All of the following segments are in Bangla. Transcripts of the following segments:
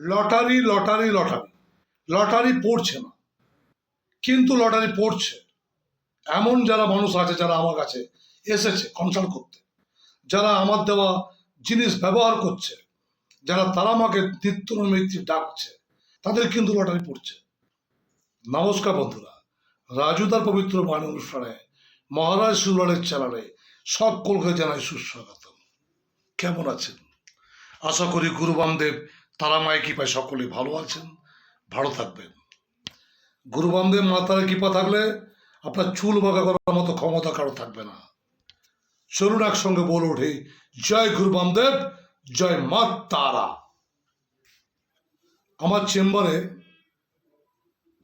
Lottery lottery lottery. লটারি পড়ছে না। কিন্তু লটারি পড়ছে। এমন যারা মানুষ আছে যারা আমার কাছে এসেছে কনসাল্ট করতে। যারা আমার দেওয়া জিনিস ব্যবহার করছে। যারা তারা আমাকে নিত্য নৈমিত্তিক ডাকছে। তাদের কিন্তু লটারি পড়ছে। নমস্কার বন্ধুরা। রাজুদার পবিত্র বাণী অনুষ্ঠানে মহারাজ সুলালের চ্যানেলে সকলকে জানাই সুস্বাগত কেমন আছেন? আশা করি গুরু বামদেব তারা মায়ের কৃপায় সকলে ভালো আছেন, ভালো থাকবেন। গুরু বামদেব মাতার কৃপা থাকলে আপনার চুল বাঁকা করার মতো ক্ষমতা কারও থাকবে না। চলুন একসঙ্গে বলে ওঠে জয় গুরু বামদেব, জয় মা তারা। আমার চেম্বারে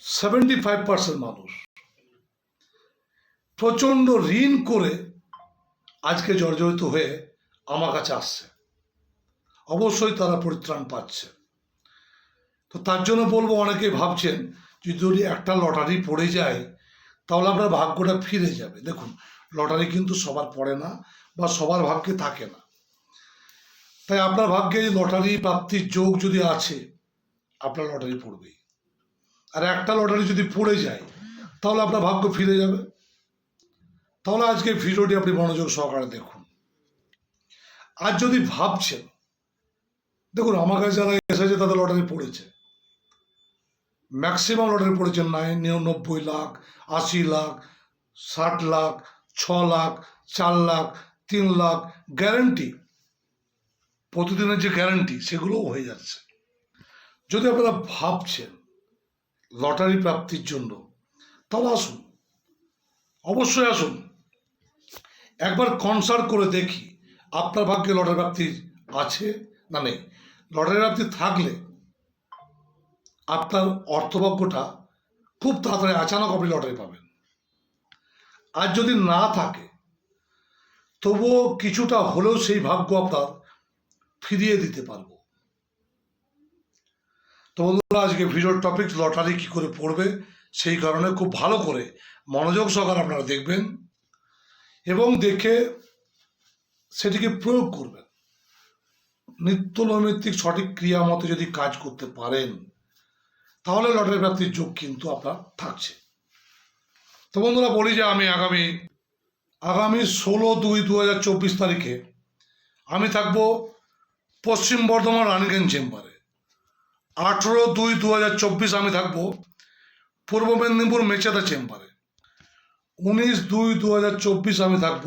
সেভেন্টি ফাইভ পার্সেন্ট মানুষ। প্রচণ্ড ঋণ করে আজকে জর্জরিত হয়ে আমার কাছে আসছে। অবশ্যই তারা পরিত্রাণ পাচ্ছে। তো তার জন্য বলব অনেকে ভাবছেন যে যদি একটা লটারি পড়ে যায়, তাহলে আপনার ভাগ্যটা ফিরে যাবে। দেখুন, লটারি কিন্তু সবার পড়ে না বা সবার ভাগ্যে থাকে না। তাই আপনার ভাগ্যে লটারি প্রাপ্তির যোগ যদি আছে, আপনার লটারি পড়বেই। আর একটা লটারি যদি পড়ে যায়, তাহলে আপনার ভাগ্য ফিরে যাবে। তাহলে আজকে ভিডিওটি আপনি মনোযোগ সহকারে দেখুন। আর যদি ভাবছেন দেখুন, আমার কাছে যারা এসেছে, তাদের লটারি পড়েছে। ম্যাক্সিমাম লটারি পড়েছে নাইন নিরানব্বই লাখ, আশি লাখ, ষাট লাখ, ছ লাখ, চার লাখ, তিন লাখ গ্যারেন্টি প্রতিদিনের যে গ্যারেন্টি সেগুলোও হয়ে যাচ্ছে। যদি আপনারা ভাবছেন লটারি প্রাপ্তির জন্য, তাহলে আসুন। অবশ্যই আসুন। একবার কনসার্ট করে দেখি, আপনার ভাগ্যে লটারি প্রাপ্তি আছে না নেই। লটারি আপনি থাকলে আপনার অর্থভাগ্যটা খুব তাড়াতাড়ি আচানক আপনি লটারি পাবেন। আর যদি না থাকে, তবুও কিছুটা হলেও সেই ভাগ্য আপনার ফিরিয়ে দিতে পারব। তো বন্ধুরা, আজকে ভিডিওর টপিক লটারি কি করে পড়বে, সেই কারণে খুব ভালো করে মনোযোগ সহকারে আপনারা দেখবেন এবং দেখে সেটিকে প্রয়োগ করবেন। নিত্য নৈমিত্তিক সঠিক ক্রিয়া মতো যদি কাজ করতে পারেন, তাহলে লটারি প্রাপ্তির যোগ কিন্তু আপনার থাকছে। তো বন্ধুরা, বলি যে আমি আগামী আগামী ষোলো দুই দু হাজার চব্বিশ তারিখে আমি থাকব পশ্চিম বর্ধমান রানীগঞ্জ চেম্বারে। আঠেরো দুই দু হাজার চব্বিশ আমি থাকব পূর্ব মেদিনীপুর মেচেদা চেম্বারে। উনিশ দুই দু হাজার চব্বিশ আমি থাকব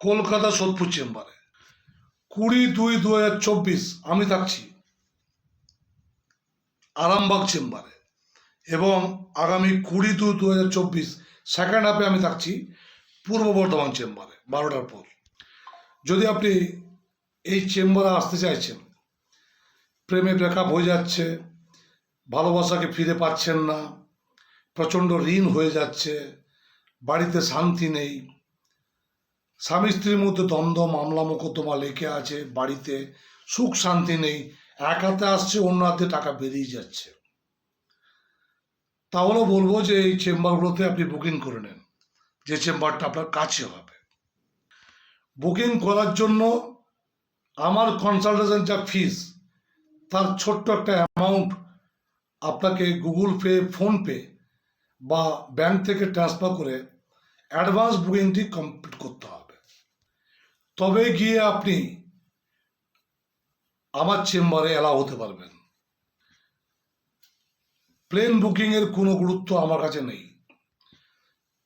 কলকাতা সোদপুর চেম্বারে। কুড়ি দুই দু হাজার চব্বিশ, আমি থাকছি আরামবাগ চেম্বারে এবং আগামী কুড়ি দুই দু হাজার চব্বিশ সেকেন্ড হাফে আমি থাকছি পূর্ব বর্ধমান চেম্বারে, বারোটার পর। যদি আপনি এই চেম্বারে আসতে চাইছেন, প্রেমে ব্রেকআপ হয়ে যাচ্ছে, ভালোবাসাকে ফিরে পাচ্ছেন না, প্রচণ্ড ঋণ হয়ে যাচ্ছে, বাড়িতে শান্তি নেই স্বামী স্ত্রীর মধ্যে দ্বন্দ্ব, মামলা, মোকদ্দমা লেগে আছে বাড়িতে, সুখ, শান্তি নেই, এক হাতে আসছে, অন্য হাতে টাকা বেরিয়ে যাচ্ছে। তাহলেও বলব যে এই চেম্বারগুলোতে আপনি বুকিং করে নেন। যে চেম্বারটা আপনার কাছে হবে। বুকিং করার জন্য আমার কনসালটেশন যা ফিস তার ছোট্ট একটা অ্যামাউন্ট আপনাকে গুগল পে ফোনপে বা ব্যাংক থেকে ট্রান্সফার করে অ্যাডভান্স বুকিংটি কমপ্লিট করতে হবে। তবে গিয়ে আপনি আমার চেম্বারে অ্যালাউ হতে পারবেন। প্লেন বুকিংয়ের কোনো গুরুত্ব আমার কাছে নেই।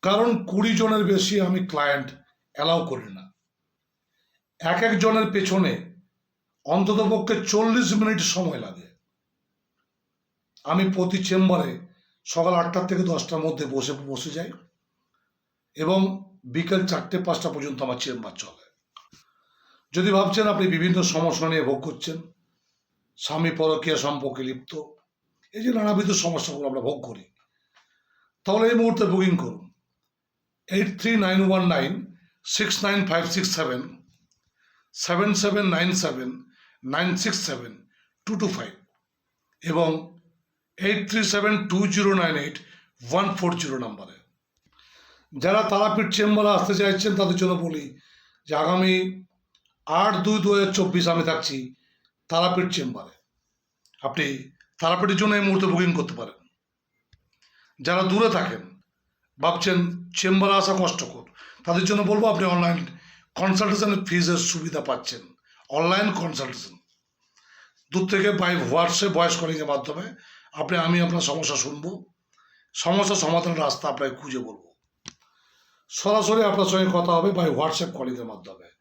কারণ কুড়ি জনের বেশি আমি ক্লায়েন্ট অ্যালাউ করি না। এক এক জনের পেছনে অন্ততপক্ষে চল্লিশ মিনিট সময় লাগে। আমি প্রতি চেম্বারে সকাল আটটার থেকে দশটার মধ্যে বসে বসে যাই এবং বিকেল চারটে, পাঁচটা পর্যন্ত আমার চেম্বার চলে। যদি ভাবছেন আপনি বিভিন্ন সমস্যা নিয়ে ভোগ করছেন, স্বামী পরকীয়া সম্পর্কে লিপ্ত, এই যে নানাবিধ সমস্যাগুলো আমরা ভোগ করি, তাহলে এই মুহূর্তে বুকিং করুন। Eight three nine one nine six nine five six seven seven seven nine seven nine six seven two two five এবং eight three seven two zero nine eight one four zero নাম্বারে। যারা তারাপীঠ চেম্বারে আসতে চাইছেন, তাদের জন্য বলি যে আগামী আট দুই দু হাজার চব্বিশ আমি থাকছি তারাপীঠ চেম্বারে। আপনি তারাপীঠের জন্য এই মুহূর্তে বুকিং করতে পারেন। যারা দূরে থাকেন, ভাবছেন চেম্বারে আসা কষ্টকর, তাদের জন্য বলব আপনি অনলাইন কনসালটেশনের ফিজের সুবিধা পাচ্ছেন। অনলাইন কনসালটেশন দূর থেকে বাই হোয়াটসঅ্যাপ ভয়েস কলিংয়ের মাধ্যমে আপনি, আমি আপনার সমস্যা শুনব। সমস্যা সমাধানের রাস্তা আপনাকে খুঁজে বলব। সরাসরি আপনার সঙ্গে কথা হবে বাই হোয়াটসঅ্যাপ কলিংয়ের মাধ্যমে।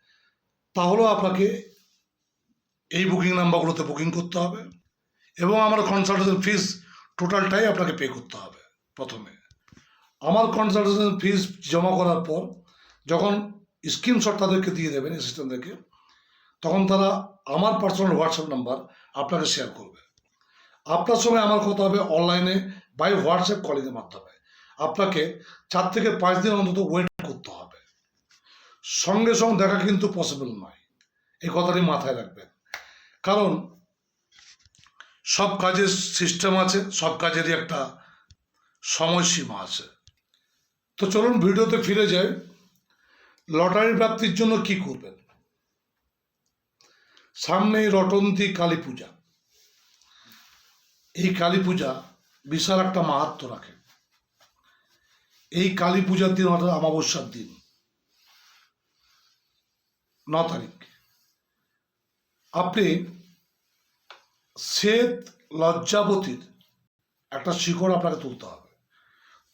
তাহলেও আপনাকে এই বুকিং নাম্বারগুলোতে বুকিং করতে হবে এবং আমার কনসালটেশন ফিস টোটালটাই আপনাকে পে করতে হবে প্রথমে। আমার কনসালটেশন ফিস জমা করার পর যখন স্ক্রিনশট তাদেরকে দিয়ে দেবেন অ্যাসিস্ট্যান্টদেরকে তখন তারা আমার পার্সোনাল হোয়াটসঅ্যাপ নাম্বার আপনাকে শেয়ার করবে। আপনার সঙ্গে আমার কথা হবে অনলাইনে বাই হোয়াটসঅ্যাপ কলিংয়ের মাধ্যমে। আপনাকে চার থেকে পাঁচ দিন অন্তত ওয়েট করতে হবে। সঙ্গে সঙ্গে দেখা কিন্তু পসিবল নয়। এই কথাটি মাথায় রাখবেন। কারণ সব কাজের সিস্টেম আছে, সব কাজেরই একটা সময়সীমা আছে। তো চলুন ভিডিওতে ফিরে যাই। লটারি প্রাপ্তির জন্য কি করবেন? সামনেই রটন্তী কালী পূজা। এই কালী পূজা বিশাল একটা মাহাত্ম রাখে। এই কালী পূজার দিন অর্থাৎ অমাবস্যার দিন। ন তারিখ। আপনি শ্বেত লজ্জাবতীর একটা শিকড় আপনাকে তুলতে হবে।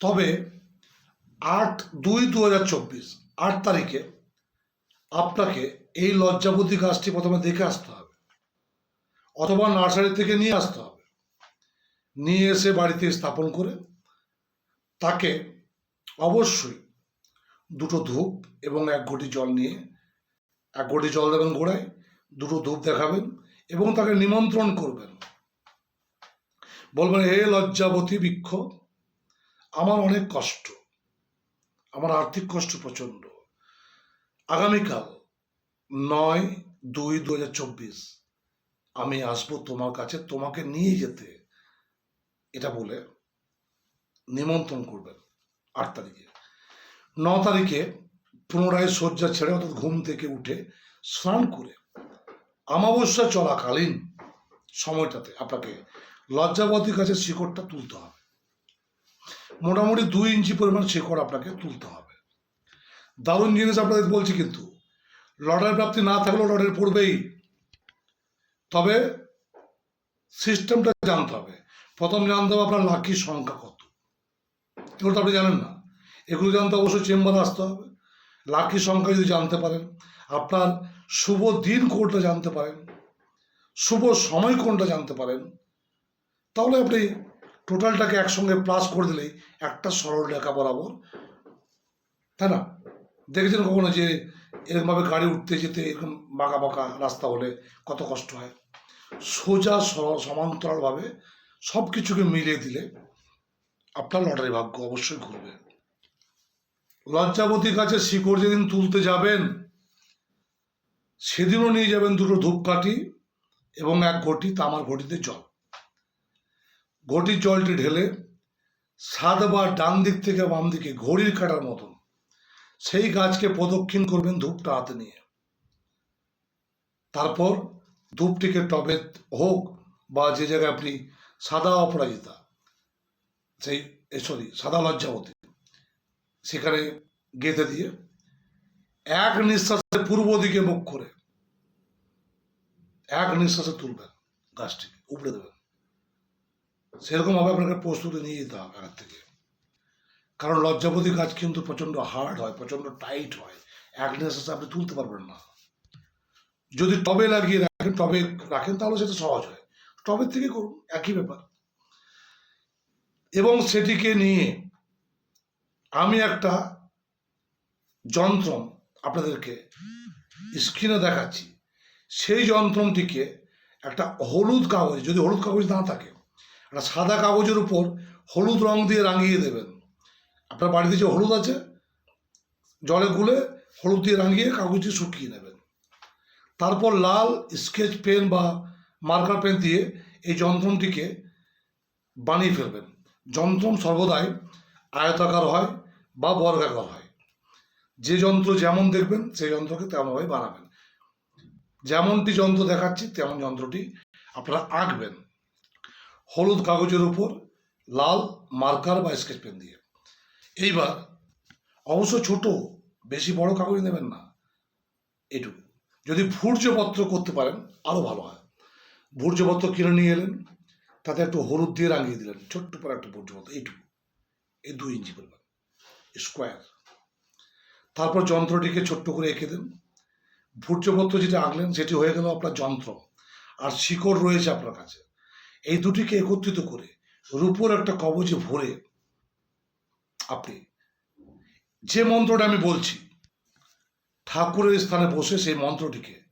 তবে আট দুই দু হাজার চব্বিশ, আট তারিখে আপনাকে এই লজ্জাবতী গাছটি প্রথমে দেখে আসতে হবে, অথবা নার্সারি থেকে নিয়ে আসতে হবে। নিয়ে এসে বাড়িতে স্থাপন করে তাকে অবশ্যই দুটো ধূপ এবং এক ঘটি জল নিয়ে এক ঘটি জল দেবেন ঘোড়ায়, দুটো ধূপ দেখাবেন এবং তাকে নিমন্ত্রণ করবেন। বলবেন, হে লজ্জাবতী বৃক্ষ, আমার অনেক কষ্ট, আমার আর্থিক কষ্ট প্রচণ্ড। আগামীকাল নয় দুই দু হাজার চব্বিশ আমি আসব তোমার কাছে, তোমাকে নিয়ে যেতে। এটা বলে নিমন্ত্রণ করবেন আট তারিখে। ন তারিখে পুনরায় শয্যা ছেড়ে অর্থাৎ ঘুম থেকে উঠে স্নান করে অমাবস্যা চলাকালীন সময়টাতে আপনাকে লজ্জাবতীর কাছে শিকড়টা তুলতে হবে। মোটামুটি দুই ইঞ্চি পরিমাণ শিকড় আপনাকে তুলতে হবে। দারুণ জিনিস আপনাদের বলছি কিন্তু, লটারি প্রাপ্তি না থাকলেও লটারি পড়বেই। তবে সিস্টেমটা জানতে হবে। প্রথম জানতে হবে আপনার লাকি সংখ্যা কত। এগুলো তো আপনি জানেন না। এগুলো জানতে অবশ্যই চেম্বারে আসতে হবে। লাকি সংখ্যা যদি জানতে পারেন, আপনার শুভ দিন কোনটা জানতে পারেন, শুভ সময় কোনটা জানতে পারেন, তাহলে আপনি টোটালটাকে একসঙ্গে প্লাস করে দিলেই একটা সরল রেখা বরাবর। তাই না? দেখেছেন কখনো যে এরকমভাবে গাড়ি উঠতে যেতে এরকম বাঁকা বাঁকা রাস্তা হলে কত কষ্ট হয়? সোজা সমান্তরালভাবে সব কিছুকে মিলিয়ে দিলে আপনার লটারি ভাগ্য অবশ্যই ঘুরবে। লজ্জাবতীর কাছে শিকড় যেদিন তুলতে যাবেন, সেদিনও নিয়ে যাবেন দুটো ধূপকাঠি এবং এক ঘটি তামার ঘটিতে জল। ঘটির জলটি ঢেলে সাদ বা ডান দিক থেকে বাম দিকে ঘড়ির কাটার মতন সেই গাছকে প্রদক্ষিণ করবেন ধূপটা হাতে নিয়ে। তারপর ধূপটিকে টবে হোক বা যে জায়গায় আপনি সাদা অপরাজিতা, সেই সরি, সাদা লজ্জাবতী। সেখানে গেঁথে দিয়ে এক নিঃশ্বাসে পূর্ব দিকে মুখ করে এক নিঃশ্বাসে তুলবেন গাছটিকে, উপড়ে দেবেন। সেরকমভাবে আপনাকে প্রস্তুতি নিয়ে যেতে হবে আগের থেকে। কারণ লজ্জাপতি গাছ কিন্তু প্রচণ্ড হার্ড হয়, প্রচণ্ড টাইট হয়। এক নিঃশ্বাসে আপনি তুলতে পারবেন না। যদি টবে লাগিয়ে রাখেন, টবে রাখেন, তাহলে সেটা সহজ হয়। টবের থেকে করুন, একই ব্যাপার। এবং সেটিকে নিয়ে আমি একটা যন্ত্রম আপনাদেরকে স্ক্রিনে দেখাচ্ছি। সেই যন্ত্রটিকে একটা হলুদ কাগজ, যদি হলুদ কাগজ না থাকে, একটা সাদা কাগজের উপর হলুদ রং দিয়ে রাঙিয়ে দেবেন। আপনার বাড়িতে যে হলুদ আছে, জলে গুলে হলুদ দিয়ে রাঙিয়ে কাগজটি শুকিয়ে নেবেন। তারপর লাল স্কেচ পেন বা মার্কার পেন দিয়ে এই যন্ত্রমটিকে বানিয়ে ফেলবেন। যন্ত্রম সর্বদাই আয়তাকার হয় বা বর্গাকার হয়। যে যন্ত্র যেমন দেখবেন, সেই যন্ত্রকে তেমনভাবে বানাবেন। যেমনটি যন্ত্র দেখাচ্ছি, তেমন যন্ত্রটি আপনারা আঁকবেন। হলুদ কাগজের উপর লাল মার্কার বা স্কেচ পেন দিয়ে। এইবার অবশ্য ছোট, বেশি বড় কাগজ নেবেন না। এটুকু। যদি ভূর্যপত্র করতে পারেন, আরও ভালো হয়। ভূর্যপত্র কিনে নিয়ে এলেন, তাতে একটু হলুদ দিয়ে রাঙিয়ে দিলেন, ছোট্ট করে একটা ভূর্যপত্র এইটুকু। এই দুই ইঞ্চি পরিমাণ স্কোয়ার তারপর যন্ত্রটিকে ছোট্ট করে এঁকে দেন। ভূর্যপত্র যেটা আঁকলেন, সেটি হয়ে গেল আপনার যন্ত্র। আর শিকড় রয়েছে আপনার কাছে। এই দুটিকে একত্রিত করে রূপোর একটা কবজে ভরে আপনি যে মন্ত্রটা আমি বলছি, ঠাকুরের স্থানে বসে সেই মন্ত্রটিকে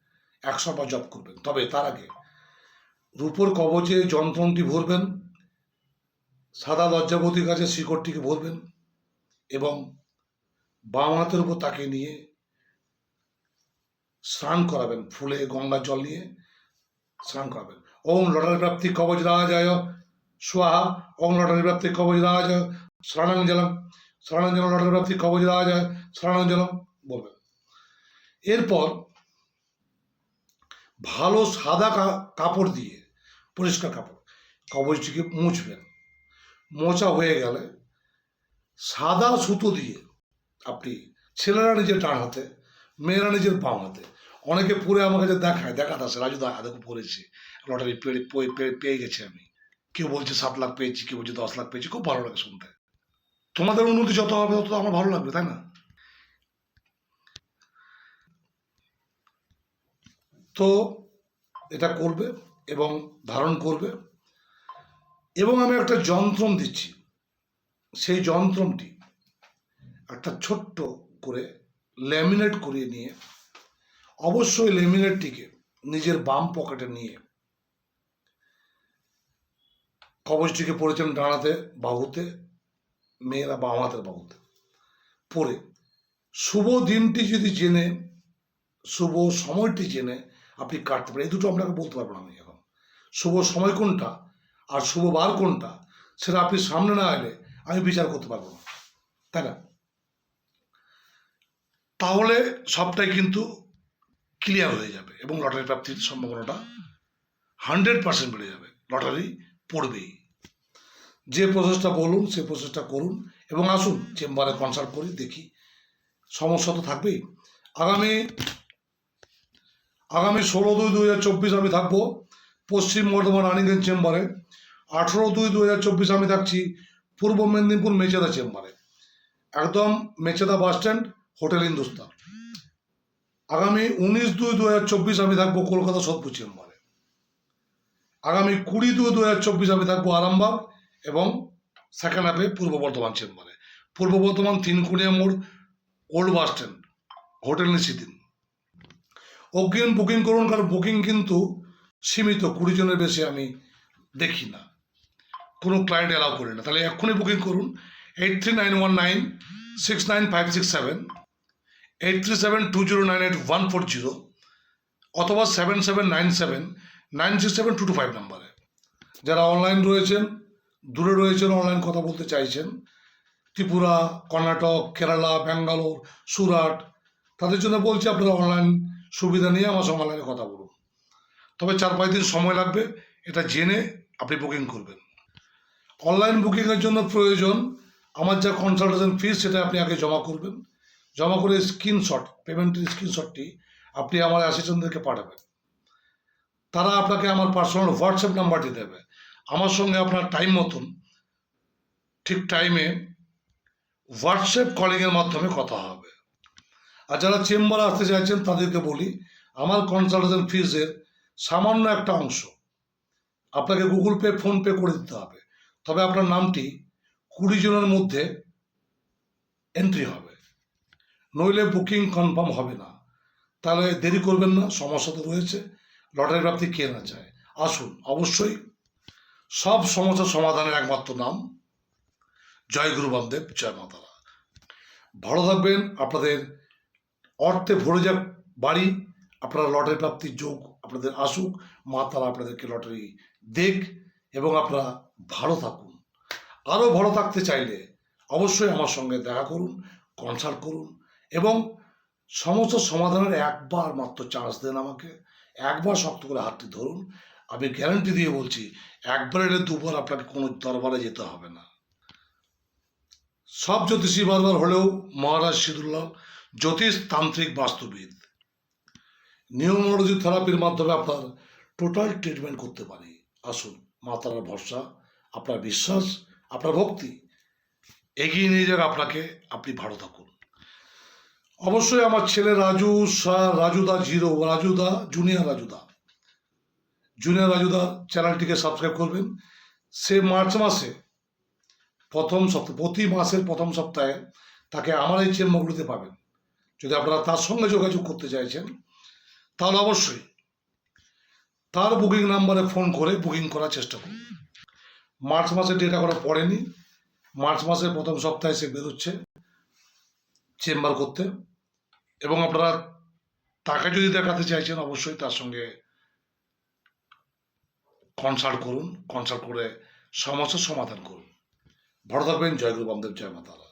একশো বার জপ করবেন। তবে তার আগে রূপোর কবচে যন্ত্রণটি ভরবেন। সাদা লজ্জাবতীর কাছে শিকড়টিকে ভরবেন এবং বাম হাতের উপর তাকে নিয়ে স্নান করাবেন, ফুলে গঙ্গার জল নিয়ে স্নান করাবেন। ওম লটারি প্রাপ্তি কবচ রাজায়, স্বাহা, ওম লটারি প্রাপ্তি কবচ রাজায় স্নানাঞ্জলম স্নানাঞ্জলম লটারি প্রাপ্তি কবচ রাজায় স্নানাঞ্জলম বলবেন। এরপর ভালো সাদা কাপড় দিয়ে, পরিষ্কার কাপড়, কবচটিকে মুছবেন। মোছা হয়ে গেলে সাদা সুতো দিয়ে আপনি ছেলেরা নিজের ডান হাতে, মেয়েরা নিজের বাম হাতে। অনেকে পরে আমার কাছে দেখায়, দেখাতে আসে, রাজু দা দেখো পড়েছি লটারি পেয়ে গেছি আমি। কেউ বলছে সাত লাখ পেয়েছি, কেউ বলছে দশ লাখ পেয়েছি, খুব ভালো লাগে শুনতে। তোমাদের উন্নতি যত হবে, তত আমার ভালো লাগবে, তাই না? তো এটা করবে এবং ধারণ করবে। এবং আমি একটা যন্ত্রম দিচ্ছি। সেই যন্ত্রমটি একটা ছোট্ট করে ল্যামিনেট করিয়ে নিয়ে, অবশ্যই ল্যামিনেটটিকে নিজের বাম পকেটে নিয়ে কবচটিকে পড়েছেন ডানাতে বাহুতে, মেয়েরা বাম হাতের বাহুতে পরে শুভ দিনটি যদি জেনে, শুভ সময়টি জেনে আপনি কাটতে পারেন। এই দুটো আপনাকে বলতে পারব না আমি এখন। শুভ সময় কোনটা? আর শুভ বার কোনটা, সেটা আপনি সামনে না এলে আমি বিচার করতে পারব না। তাই না? তাহলে সবটাই কিন্তু ক্লিয়ার হয়ে যাবে এবং লটারি প্রাপ্তির সম্ভাবনাটা হান্ড্রেড পার্সেন্ট বেড়ে যাবে। লটারি পড়বেই। যে প্রসেসটা বলুন, সে প্রসেসটা করুন এবং আসুন, চেম্বারে কনসাল্ট করি, দেখি। সমস্যা তো থাকবেই। আগামী আগামী ষোলো দুই দু হাজার চব্বিশ আমি থাকব পশ্চিম বর্ধমান রানিগঞ্জ চেম্বারে। আঠেরো দুই দু হাজার চব্বিশ আমি থাকছি পূর্ব মেদিনীপুর মেচেদা চেম্বারে। একদম Mecheda bus stand, hotel Hindustan. আগামী উনিশ দুই দু হাজার চব্বিশ আমি থাকব কলকাতা সোদপুর চেম্বারে। আগামী কুড়ি দুই দু হাজার চব্বিশ আমি থাকব আরামবাগ এবং সেকেন্ড হাফে পূর্ব বর্ধমান চেম্বারে। পূর্ব বর্ধমান তিনকুনিয়া মোড় ওল্ড বাস স্ট্যান্ড হোটেল নিশিদিন। অগ্রিম বুকিং করুন, কারণ বুকিং কিন্তু সীমিত, কুড়ি জনের বেশি আমি দেখি না। কোনো ক্লায়েন্ট অ্যালাউ করি না। তাহলে এক্ষুনি বুকিং করুন। Eight three nine one nine six nine five six seven eight three seven two zero nine eight one four zero অথবা seven seven nine seven nine six seven two two five নাম্বারে। যারা অনলাইন রয়েছেন, দূরে রয়েছেন অনলাইন কথা বলতে চাইছেন, ত্রিপুরা, কর্ণাটক, কেরালা, ব্যাঙ্গালোর, সুরাট, তাদের জন্য বলছি আপনারা অনলাইন সুবিধা নিয়ে আমার সঙ্গে অনলাইনে কথা বলুন। তবে চার পাঁচ দিন সময় লাগবে, এটা জেনে আপনি বুকিং করবেন। অনলাইন বুকিংয়ের জন্য প্রয়োজন আমার যা কনসালটেশন ফিস সেটা আপনি আগে জমা করবেন। জমা করে স্ক্রিনশট পেমেন্টের স্ক্রিনশটটি আপনি আমার অ্যাসিস্ট্যান্টদেরকে পাঠাবেন। তারা আপনাকে আমার পার্সোনাল হোয়াটসঅ্যাপ নাম্বারটি দেবে। আমার সঙ্গে আপনার টাইম মতন, ঠিক টাইমে হোয়াটসঅ্যাপ কলিংয়ের মাধ্যমে কথা হবে। আর যারা চেম্বারে আসতে চাইছেন তাদেরকে বলি, আমার কনসালটেশন ফিজের সামান্য একটা অংশ আপনাকে গুগল পে ফোনপে করে দিতে হবে। তবে আপনার নামটি কুড়ি জনের মধ্যে এন্ট্রি হবে। নইলে বুকিং কনফার্ম হবে না। তাহলে দেরি করবেন না, সমস্যা তো রয়েছে। লটারি প্রাপ্তি কে না চায়? আসুন, অবশ্যই সব সমস্যার সমাধানের একমাত্র নাম জয় গুরু বামদেব, জয় মাতারা ভালো থাকবেন, আপনাদের অর্থে ভরে যাক বাড়ি, আপনারা লটারি প্রাপ্তির যোগ আপনাদের আসুক, মা তারা আপনাদেরকে লটারি দেখ। এবং আপনারা ভালো থাকুন। আরও ভালো থাকতে চাইলে অবশ্যই আমার সঙ্গে দেখা করুন কনসাল্ট করুন এবং সমস্ত সমাধানের একবার মাত্র চান্স দেন আমাকে। একবার শক্ত করে হাতটি ধরুন। আমি গ্যারান্টি দিয়ে বলছি, একবার এলে দুবার আপনাকে কোনো দরবারে যেতে হবে না। সব জ্যোতিষী বারবার হলেও মহারাজ সিদুল্লাহ জ্যোতিষ তান্ত্রিক বাস্তুবিদ। নিউমোলজি থেরাপির মাধ্যমে আপনার টোটাল ট্রিটমেন্ট করতে পারি। আসুন। মাতার ভরসা, আপনার বিশ্বাস, আপনার ভক্তি। এগিয়ে নিয়ে যাক আপনাকে, আপনি ভালো থাকুন। অবশ্যই আমার ছেলে রাজু রাজুদা জিরো, রাজুদা, জুনিয়র রাজুদা। জুনিয়র রাজুদা চ্যানেলটিকে সাবস্ক্রাইব করবেন। সে মার্চ মাসে প্রথম সপ্তাহ, প্রতি মাসের প্রথম সপ্তাহে তাকে আমার এই চেম্বারগুলিতে পাবেন। যদি আপনারা তার সঙ্গে যোগাযোগ করতে চাইছেন, তাহলে অবশ্যই তার বুকিং নাম্বারে ফোন করে বুকিং করার চেষ্টা করুন। মার্চ মাসে ডেট এখনও পড়েনি। মার্চ মাসের প্রথম সপ্তাহে সে বেরোচ্ছে চেম্বার করতে। এবং আপনারা তাকে যদি দেখাতে চাইছেন, অবশ্যই তার সঙ্গে কনসাল্ট করুন কনসাল্ট করে সমস্যার সমাধান করুন। ভালো থাকবেন জয় গুরু, বামদেব, জয় মাতারা।